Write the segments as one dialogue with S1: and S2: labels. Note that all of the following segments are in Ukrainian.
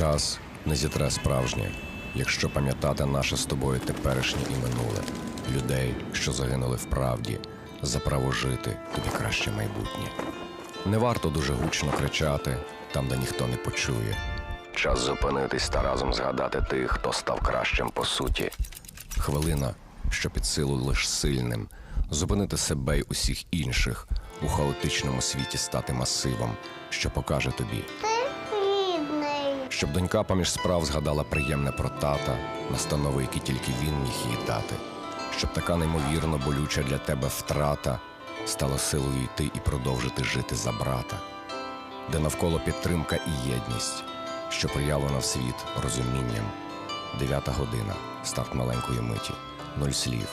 S1: Час не зітре справжнє, якщо пам'ятати наше з тобою теперішнє і минуле, людей, що загинули в правді, за право жити тобі краще майбутнє. Не варто дуже гучно кричати там, де ніхто не почує. Час зупинитись та разом згадати тих, хто став кращим по суті. Хвилина, що під силу лиш сильним, зупинити себе й усіх інших у хаотичному світі стати масивом, що покаже тобі. Щоб донька поміж справ згадала приємне про тата, настанови, які тільки він міг їй дати, щоб така неймовірно болюча для тебе втрата стала силою йти і продовжити жити за брата, де навколо підтримка і єдність, що проявлена в світ розумінням. Дев'ята година, старт маленької миті, нуль слів,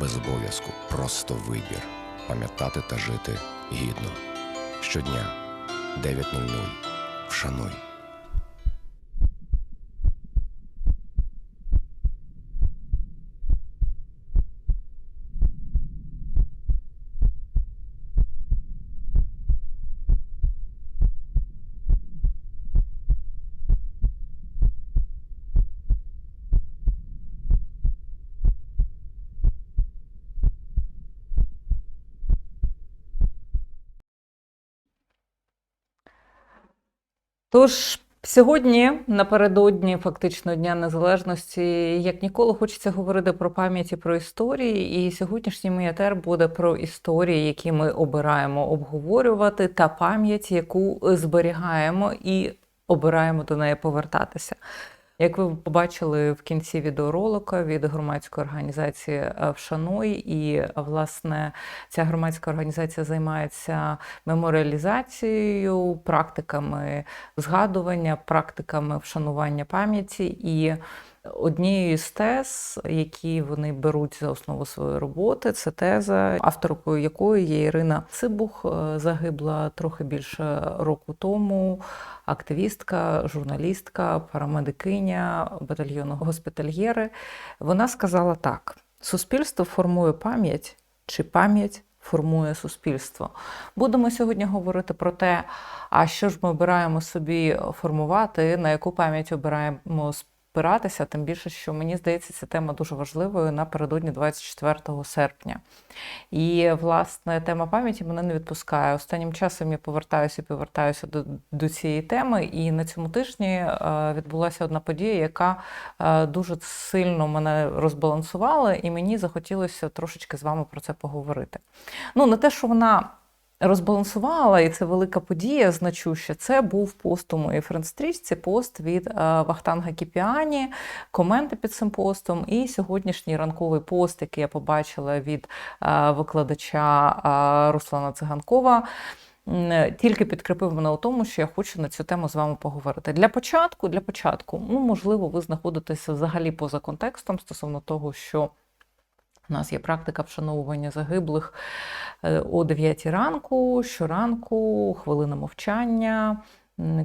S1: без обов'язку, просто вибір, пам'ятати та жити гідно. Щодня 9.00. Вшануй.
S2: Тож сьогодні, напередодні фактично Дня Незалежності, як ніколи хочеться говорити про пам'яті про історії. І сьогоднішній мій етер буде про історії, які ми обираємо обговорювати, та пам'ять, яку зберігаємо і обираємо до неї повертатися. Як ви побачили в кінці відеоролика від громадської організації е, Вшануй, і власне ця громадська організація займається меморіалізацією, практиками згадування, практиками вшанування пам'яті і. Однією з тез, які вони беруть за основу своєї роботи, це теза, авторкою якої є Ірина Цибух, е, загибла трохи більше року тому. Активістка, журналістка, парамедикиня батальйону госпітальєри. Вона сказала так: суспільство формує пам'ять, чи пам'ять формує суспільство. Будемо сьогодні говорити про те, а що ж ми обираємо собі формувати, на яку пам'ять обираємо спиратися, тим більше, що мені здається, ця тема дуже важливою напередодні 24 серпня. І, власне, тема пам'яті мене не відпускає. Останнім часом я повертаюся і повертаюся до, до цієї теми. І на цьому тижні е, відбулася одна подія, яка е, дуже сильно мене розбалансувала, і мені захотілося трошечки з вами про це поговорити. Ну, не те, що вона розбалансувала, і це велика подія значуща. Це був пост у моїй френдстрічці, пост від е, Вахтанга Кіпіані, коменти під цим постом. І сьогоднішній ранковий пост, який я побачила від е, викладача е, Руслана Циганкова. Тільки підкріпив мене у тому, що я хочу на цю тему з вами поговорити. Для початку, для початку, ну можливо, ви знаходитеся взагалі поза контекстом стосовно того, що у нас є практика вшановування загиблих е, о 9 ранку, щоранку, хвилина мовчання,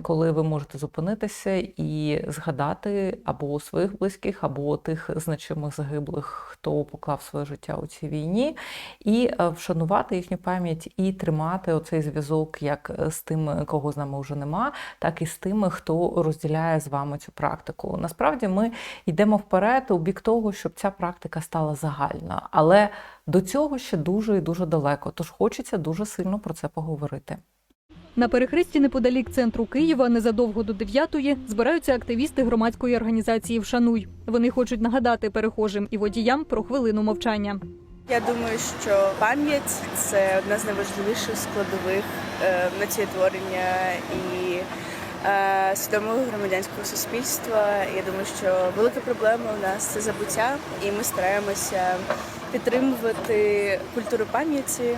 S2: коли ви можете зупинитися і згадати або своїх близьких, або тих значимих загиблих, хто поклав своє життя у цій війні, і е, вшанувати їхню пам'ять і тримати оцей зв'язок як з тими, кого з нами вже нема, так і з тими, хто розділяє з вами цю практику. Насправді ми йдемо вперед у бік того, щоб ця практика стала загальною. Але до цього ще дуже і дуже далеко. Тож хочеться дуже сильно про це поговорити.
S3: На перехресті неподалік центру Києва незадовго до 9-ї збираються активісти громадської організації Вшануй. Вони хочуть нагадати перехожим і водіям про хвилину мовчання.
S4: Я думаю, що пам'ять це одна з найважливіших складових е, націєтворення і е, свідомого громадянського суспільства. Я думаю, що велика проблема у нас це забуття, і ми стараємося підтримувати культуру пам'яті.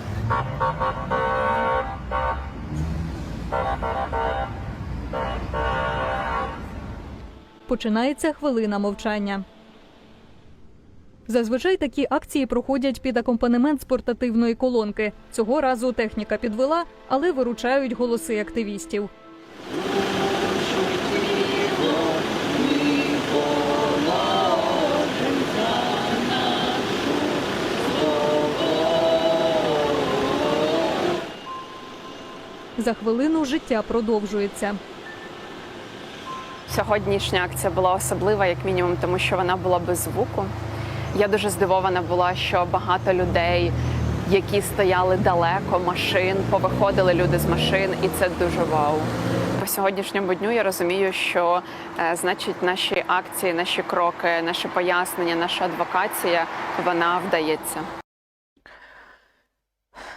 S3: Починається хвилина мовчання. Зазвичай такі акції проходять під акомпанемент з портативної колонки. Цього разу техніка підвела, але виручають голоси активістів. За хвилину життя продовжується.
S5: Сьогоднішня акція була особлива, як мінімум, тому що вона була без звуку. Я дуже здивована була, що багато людей, які стояли далеко, машин, повиходили люди з машин, і це дуже вау. По сьогоднішньому дню я розумію, що е, значить наші акції, наші кроки, наше пояснення, наша адвокація вона вдається.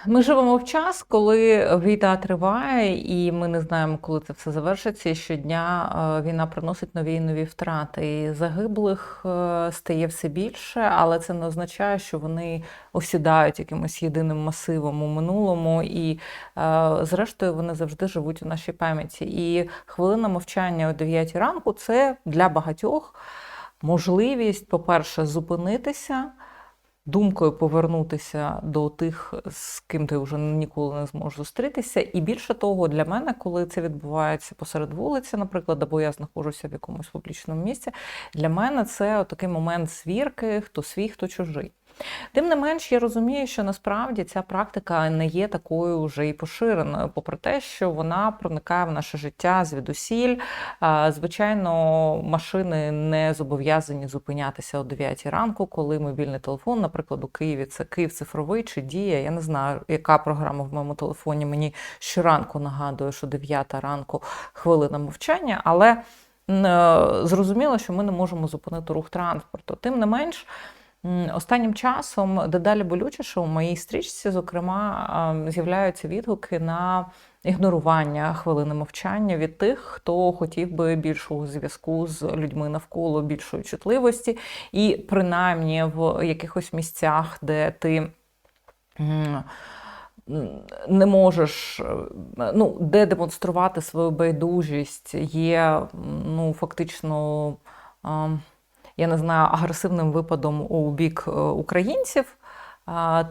S2: Ми живемо в час, коли війна триває, і ми не знаємо, коли це все завершиться. І щодня е, війна приносить нові і нові втрати. І загиблих е, стає все більше, але це не означає, що вони осідають якимось єдиним масивом у минулому. І, е, зрештою, вони завжди живуть у нашій пам'яті. І хвилина мовчання о 9 ранку це для багатьох можливість, по-перше, зупинитися думкою повернутися до тих, з ким ти вже ніколи не зможеш зустрітися. І більше того, для мене, коли це відбувається посеред вулиці, наприклад, або я знаходжуся в якомусь публічному місці, для мене це такий момент свірки, хто свій, хто чужий. Тим не менш, я розумію, що насправді ця практика не є такою вже і поширеною, попри те, що вона проникає в наше життя звідусіль. Звичайно, машини не зобов'язані зупинятися о 9 ранку, коли мобільний телефон, наприклад, у Києві це Київ цифровий чи дія. Я не знаю, яка програма в моєму телефоні мені щоранку нагадує, що 9 ранку хвилина мовчання, але е, зрозуміло, що ми не можемо зупинити рух транспорту. Тим не менш. Останнім часом дедалі болючіше у моїй стрічці, зокрема, ем, з'являються відгуки на ігнорування хвилини мовчання від тих, хто хотів би більшого зв'язку з людьми навколо, більшої чутливості, і принаймні в якихось місцях, де ти. Не можеш, е, ну, де демонструвати свою байдужість, є ну, фактично. Я не знаю, агресивним випадом у бік е, українців,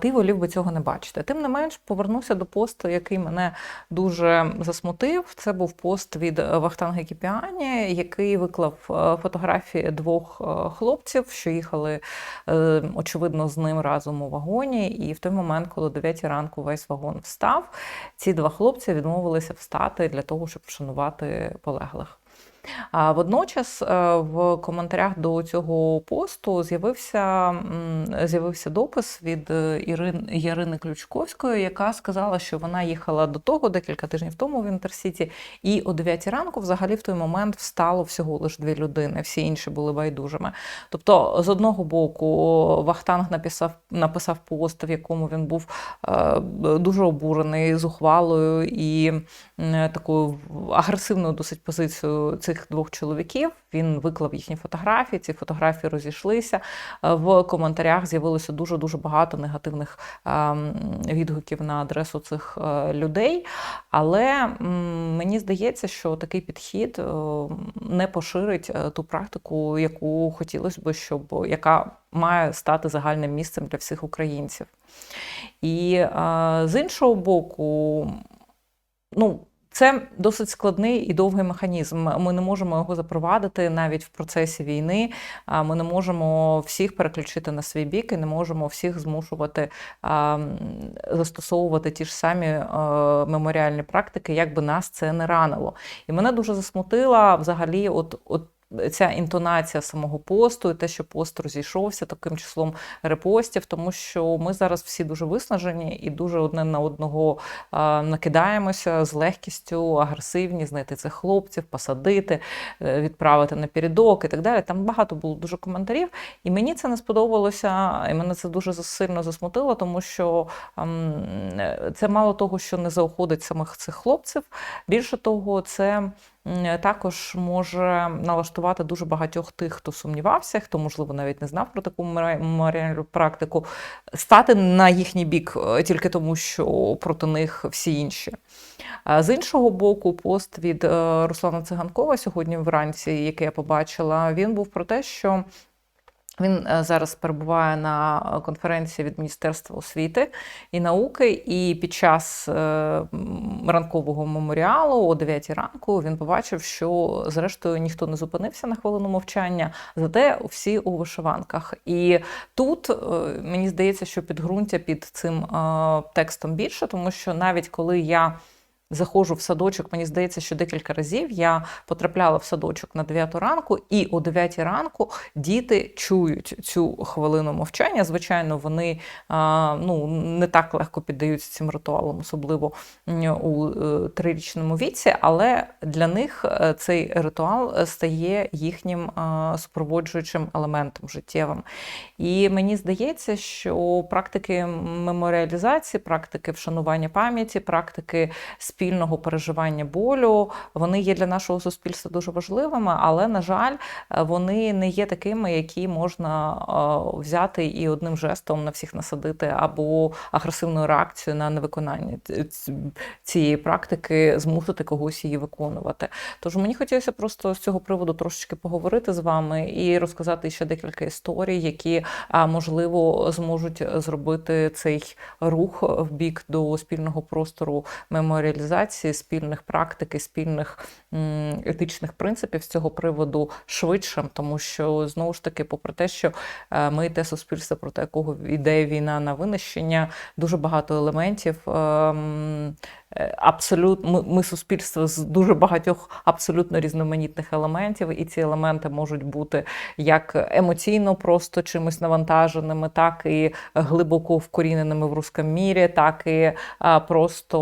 S2: ти волів би цього не бачити. Тим не менш, повернуся до посту, який мене дуже засмутив. Це був пост від Вахтанга Кіпіані, який виклав е, фотографії двох е, хлопців, що їхали, очевидно, з ним разом у вагоні. І в той момент, коли о 9 ранку весь вагон встав, ці два хлопці відмовилися встати для того, щоб вшанувати полеглих. А водночас е, в коментарях до цього посту з'явився, з'явився допис від е, Ірин, Ярини Ключковської, яка сказала, що вона їхала до того декілька тижнів тому в Інтерсіті, і о 9 ранку взагалі в той момент встало всього лише дві людини, всі інші були байдужими. Тобто, з одного боку, Вахтанг написав, написав пост, в якому він був е, дуже обурений зухвалою і такою агресивною досить позицією двох чоловіків. Він виклав їхні фотографії. Ці фотографії розійшлися. Е, В коментарях з'явилося дуже дуже багато негативних ем, відгуків на адресу цих е, людей. Але мені здається, що такий підхід е, не поширить ту практику, яку хотілося б, щоб яка має стати загальним місцем для всіх українців. І з іншого боку, ну. Це досить складний і довгий механізм. Ми не можемо його запровадити навіть в процесі війни. Ми не можемо всіх переключити на свій бік і не можемо всіх змушувати застосовувати ті ж самі е, меморіальні практики, як би нас це не ранило. І мене дуже засмутила взагалі, от, от ця інтонація самого посту, і те, що пост розійшовся таким числом репостів, тому що ми зараз всі дуже виснажені і дуже одне на одного накидаємося з легкістю, агресивні, знайти цих хлопців, посадити, е, відправити на передок і так далі. Там багато було дуже коментарів, і мені це не сподобалося, і мене це дуже сильно засмутило, тому що ем, е, це мало того, що не заохотить самих цих хлопців. Більше того, це також може налаштувати дуже багатьох тих, хто сумнівався, хто, можливо, навіть не знав про таку меморі- меморіальну практику, стати на їхній бік е, тільки тому, що проти них всі інші. З іншого боку, пост від е, Руслана Циганкова сьогодні вранці, який я побачила, він був про те, що він е, зараз перебуває на е, конференції від Міністерства освіти і науки, і під час е, ранкового меморіалу о 9 ранку він побачив, що зрештою ніхто не зупинився на хвилину мовчання, зате всі у вишиванках. І тут мені здається, що підґрунтя під цим текстом більше, тому що навіть коли я заходжу в садочок, мені здається, що декілька разів я потрапляла в садочок на 9 ранку, і о 9 ранку діти чують цю хвилину мовчання. Звичайно, вони ну, не так легко піддаються цим ритуалам, особливо у е, трирічному віці, але для них е, цей ритуал стає їхнім супроводжуючим елементом життєвим. І мені здається, що практики меморіалізації, практики вшанування пам'яті, практики спільного переживання болю, вони є для нашого суспільства дуже важливими, але, на жаль, е, вони не є такими, які можна е, взяти і одним жестом на всіх насадити, або агресивною реакцією на невиконання цієї практики змусити когось її виконувати. Тож мені хотілося просто з цього приводу трошечки поговорити з вами і розказати ще декілька історій, які можливо зможуть зробити цей рух в бік до спільного простору меморіалізації, спільних практик і спільних етичних принципів з цього приводу швидшим, тому що знову ж таки, попри те, що е, ми те суспільство, проти якого йде війна на винищення, дуже багато елементів. Е, Абсолютно, ми, ми суспільство з дуже багатьох абсолютно різноманітних елементів, і ці елементи можуть бути як емоційно просто чимось навантаженими, так і глибоко вкоріненими в русском мірі, так і а, просто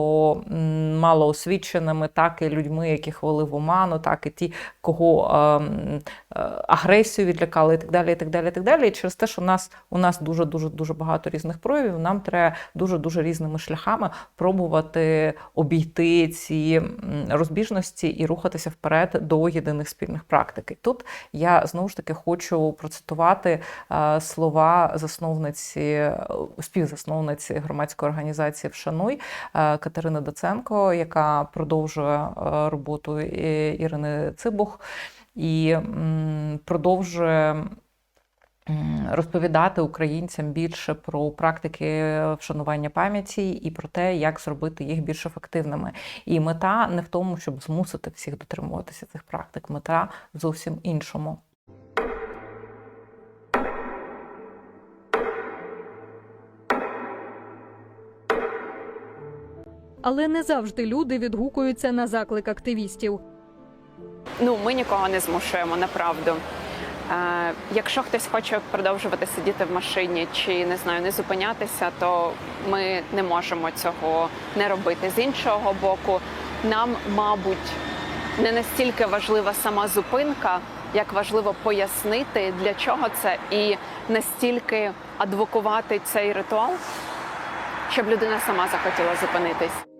S2: малоосвіченими, так і людьми, яких вели в оману, так і ті, кого е, агресію відлякали, і так далі. І так далі, і так далі. І через те, що у нас у нас дуже дуже дуже багато різних проявів, нам треба дуже дуже різними шляхами пробувати обійти ці розбіжності і рухатися вперед до єдиних спільних практик. І тут я знову ж таки хочу процитувати е, слова засновниці, співзасновниці громадської організації Вшануй е, Катерини Доценко, яка продовжує е, роботу Ірини Цибух і продовжує. Розповідати українцям більше про практики вшанування пам'яті і про те, як зробити їх більш ефективними. І мета не в тому, щоб змусити всіх дотримуватися цих практик. Мета зовсім іншому.
S3: Але не завжди люди відгукуються на заклик активістів.
S5: Ну, ми нікого не змушуємо, направду. Якщо хтось хоче продовжувати сидіти в машині чи не знаю, не зупинятися, то ми не можемо цього не робити. З іншого боку, нам, мабуть, не настільки важлива сама зупинка, як важливо пояснити, для чого це, і настільки адвокувати цей ритуал, щоб людина сама захотіла зупинитись.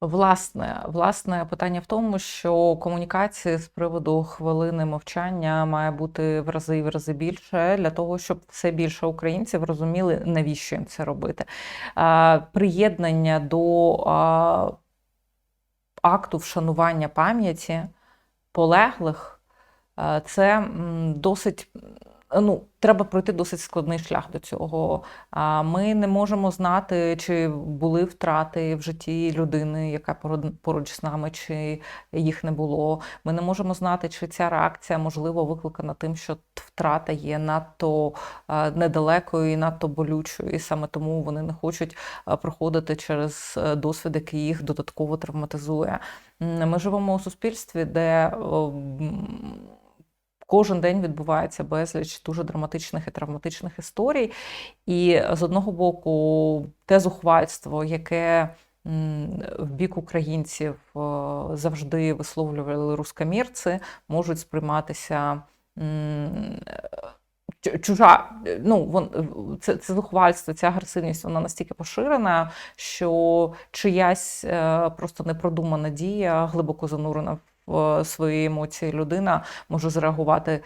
S2: Власне, власне, питання в тому, що комунікації з приводу хвилини мовчання має бути в рази і в рази більше для того, щоб все більше українців розуміли, навіщо їм це робити. Приєднання до акту вшанування пам'яті полеглих це досить. Ну, треба пройти досить складний шлях до цього. А ми не можемо знати, чи були втрати в житті людини, яка поруч з нами, чи їх не було. Ми не можемо знати, чи ця реакція можливо викликана тим, що втрата є надто недалекою і надто болючою, і саме тому вони не хочуть проходити через е, досвід, який їх додатково травматизує. Ми живемо у суспільстві, де Кожен день відбувається безліч дуже драматичних і травматичних історій. І з одного боку, те зухвальство, яке в бік українців е, завжди висловлювали рускомірці, можуть сприйматися. Чужа, ну вон це, це зухвальство, ця агресивність, вона настільки поширена, що чиясь е, просто непродумана дія, глибоко занурена свої емоції. Людина може зреагувати е,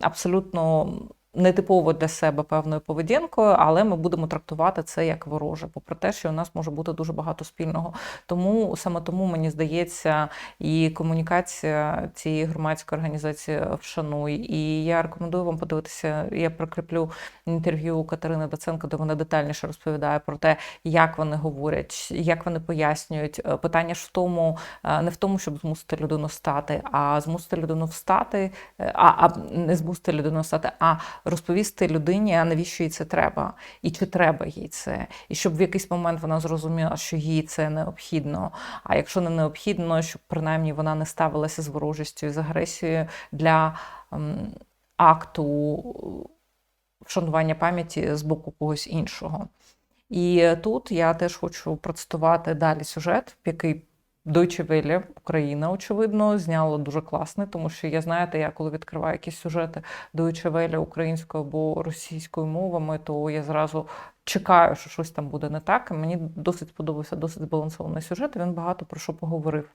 S2: абсолютно нетипово для себе певною поведінкою, але ми будемо трактувати це як вороже, попри те, що у нас може бути дуже багато спільного. Тому саме тому мені здається, і комунікація цієї громадської організації вшануй. І я рекомендую вам подивитися. Я прикріплю інтерв'ю Катерини Доценко, де вона детальніше розповідає про те, як вони говорять, як вони пояснюють. Е, Питання ж в тому, е, не в тому, щоб змусити людину стати, а змусити людину встати, е, а, а не змусити людину стати, а розповісти людині, а навіщо їй це треба, і чи треба їй це, і щоб в якийсь момент вона зрозуміла, що їй це необхідно. А якщо не необхідно, щоб принаймні вона не ставилася з ворожістю і з агресією для ем, акту вшанування пам'яті з боку когось іншого. І тут я теж хочу процитувати далі сюжет, який Deutsche Welle, Україна, очевидно, зняло дуже класне, тому що я знаєте, я коли відкриваю якісь сюжети Deutsche Welle українською або російською мовами, то я зразу чекаю, що щось там буде не так. І мені досить сподобався досить збалансований сюжет. Він багато про що поговорив.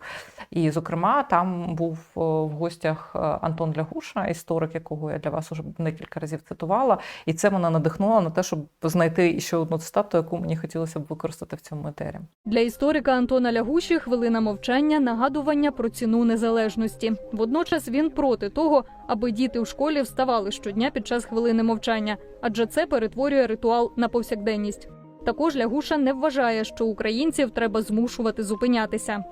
S2: І, зокрема, там був е, в гостях е, Антон Лягуша, історик, якого я для вас уже декілька разів цитувала. І це мене надихнуло на те, щоб знайти ще одну цитату, яку мені хотілося б використати в цьому етері.
S3: Для історика Антона Лягуші хвилина мовчання нагадування про ціну незалежності. Водночас він проти того, аби діти у школі вставали щодня під час хвилини мовчання, адже це перетворює ритуал на повсякденність. Також Лягуша не вважає, що українців треба змушувати зупинятися.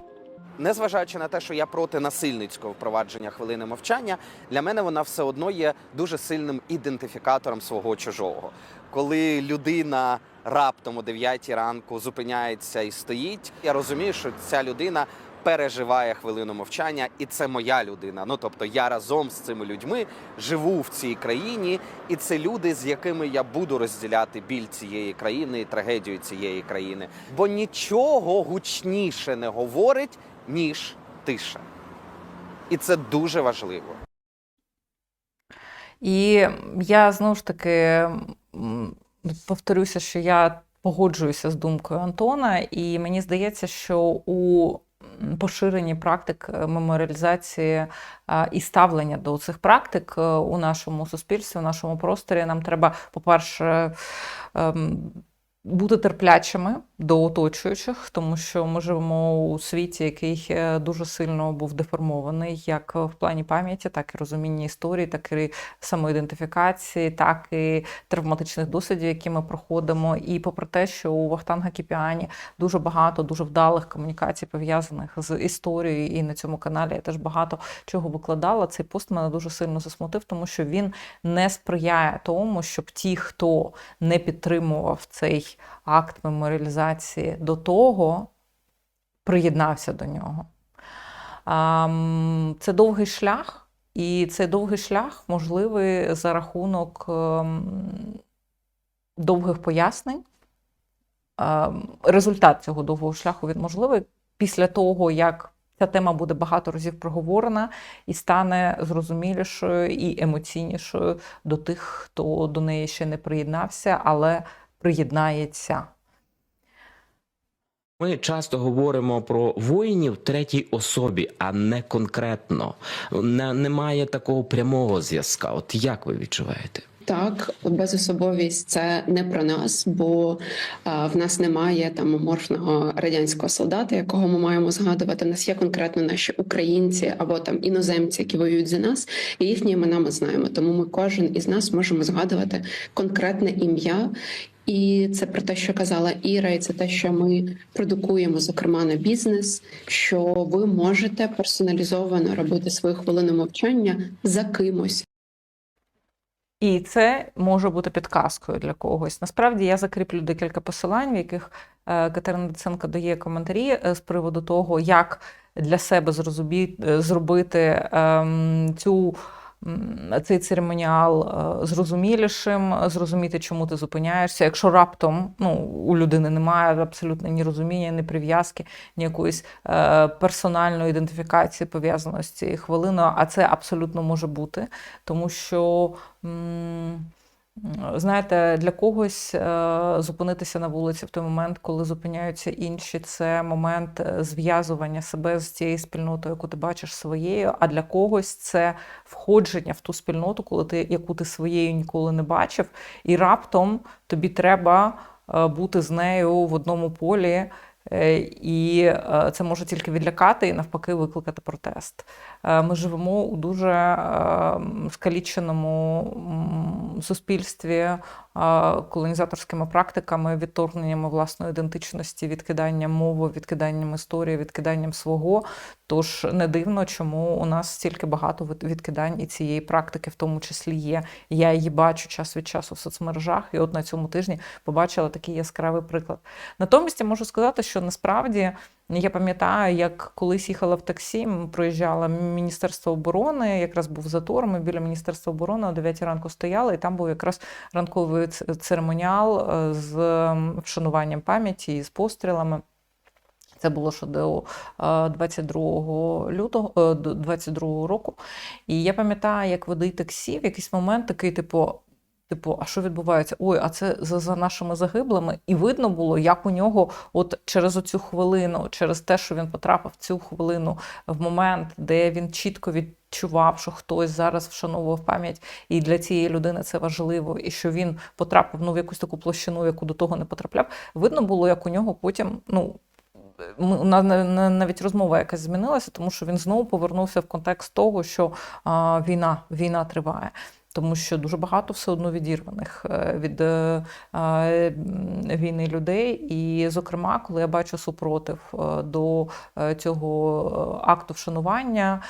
S6: Незважаючи на те, що я проти насильницького впровадження хвилини мовчання, для мене вона все одно є дуже сильним ідентифікатором свого чужого. Коли людина раптом о 9 ранку зупиняється і стоїть, я розумію, що ця людина переживає хвилину мовчання, і це моя людина. Ну тобто я разом з цими людьми живу в цій країні, і це люди, з якими я буду розділяти біль цієї країни і трагедію цієї країни. Бо нічого гучніше не говорить, ніж тиша. І це дуже важливо.
S2: І я знову ж таки повторюся, що я погоджуюся з думкою Антона, і мені здається, що у поширенні практик е, меморіалізації і ставлення до цих практик е, у нашому суспільстві, у нашому просторі. Нам треба, по-перше, ем, бути терплячими до оточуючих, тому що ми живемо у світі, який е, дуже сильно був деформований, як в плані пам'яті, так і розуміння історії, так і самоідентифікації, так і травматичних досвідів, які ми проходимо. І попри те, що у Вахтанга Кіпіані дуже багато дуже вдалих комунікацій пов'язаних з історією, і на цьому каналі я теж багато чого викладала. Цей пост мене дуже сильно засмутив, тому що він не сприяє тому, щоб ті, хто не підтримував цей акт меморіалізації до того, приєднався до нього. Це довгий шлях, і цей довгий шлях можливий за рахунок ем, довгих пояснень. Ем, Результат цього довгого шляху він можливий після того, як ця тема буде багато разів проговорена і стане зрозумілішою і емоційнішою до тих, хто до неї ще не приєднався, але приєднається.
S7: Ми часто говоримо про воїнів третій особі, а не конкретно. Не, немає такого прямого зв'язка. От як ви відчуваєте?
S8: Так, безособовість це не про нас, бо а, в нас немає там аморфного радянського солдата, якого ми маємо згадувати. У нас є конкретно наші українці або там іноземці, які воюють за нас, і їхні імена ми знаємо. Тому ми кожен із нас можемо згадувати конкретне ім'я. І це про те, що казала Іра, і це те, що ми продукуємо, зокрема на бізнес. Що ви можете персоналізовано робити свою хвилину мовчання за кимось.
S2: І це може бути підказкою для когось. Насправді я закріплю декілька посилань, в яких е, Катерина Доценко дає коментарі е, з приводу того, як для себе е, зробити ем, цю. Цей церемоніал е, зрозумілішим, зрозуміти, чому ти зупиняєшся. Якщо раптом ну, у людини немає абсолютно ні розуміння, ні прив'язки, ні якоїсь е, персональної ідентифікації пов'язаності хвилиною, а це абсолютно може бути, тому що. м, Знаєте, для когось е, зупинитися на вулиці в той момент, коли зупиняються інші, це момент е, зв'язування себе з цією спільнотою, яку ти бачиш своєю. А для когось це входження в ту спільноту, коли ти яку ти своєю ніколи не бачив, і раптом тобі треба е, бути з нею в одному полі. Е, І е, це може тільки відлякати і навпаки викликати протест. Е, Ми живемо у дуже скаліченому суспільстві колонізаторськими практиками, відторгненнями власної ідентичності, відкиданням мови, відкиданням історії, відкиданням свого. То Тож не дивно, чому у нас стільки багато відкидань і цієї практики, в тому числі є. Я її бачу час від часу в соцмережах, і от на цьому тижні побачила такий яскравий приклад. Натомість я можу сказати, що насправді я пам'ятаю, як колись їхала в таксі, проїжджала Міністерство оборони, якраз був затор. Ми біля Міністерства оборони о 9 ранку стояли, і там був якраз ранковий церемоніал е, з вшануванням пам'яті і з пострілами. Це було ще до е, 22 лютого, е, до 22 року. І я пам'ятаю, як водій таксі в якийсь момент такий, типу. Типу, а що відбувається? Ой, а це за, за нашими загиблими. І видно було, як у нього, от через оцю хвилину, через те, що він потрапив в цю хвилину в момент, де він чітко відчував, що хтось зараз вшановував пам'ять, і для цієї людини це важливо, і що він потрапив ну, в якусь таку площину, яку до того не потрапляв. Видно було, як у нього потім, ну. Навіть розмова якась змінилася, тому що він знову повернувся в контекст того, що війна, війна триває. Тому що дуже багато все одно відірваних е, від е, війни людей. І, зокрема, коли я бачу супротив е, до цього акту вшанування,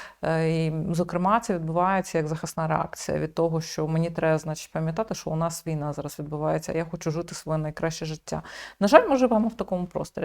S2: і, зокрема, це відбувається як захисна реакція від того, що мені треба, значить, пам'ятати, що у нас війна зараз відбувається. Я хочу жити своє найкраще життя. На жаль, ми живемо в такому просторі.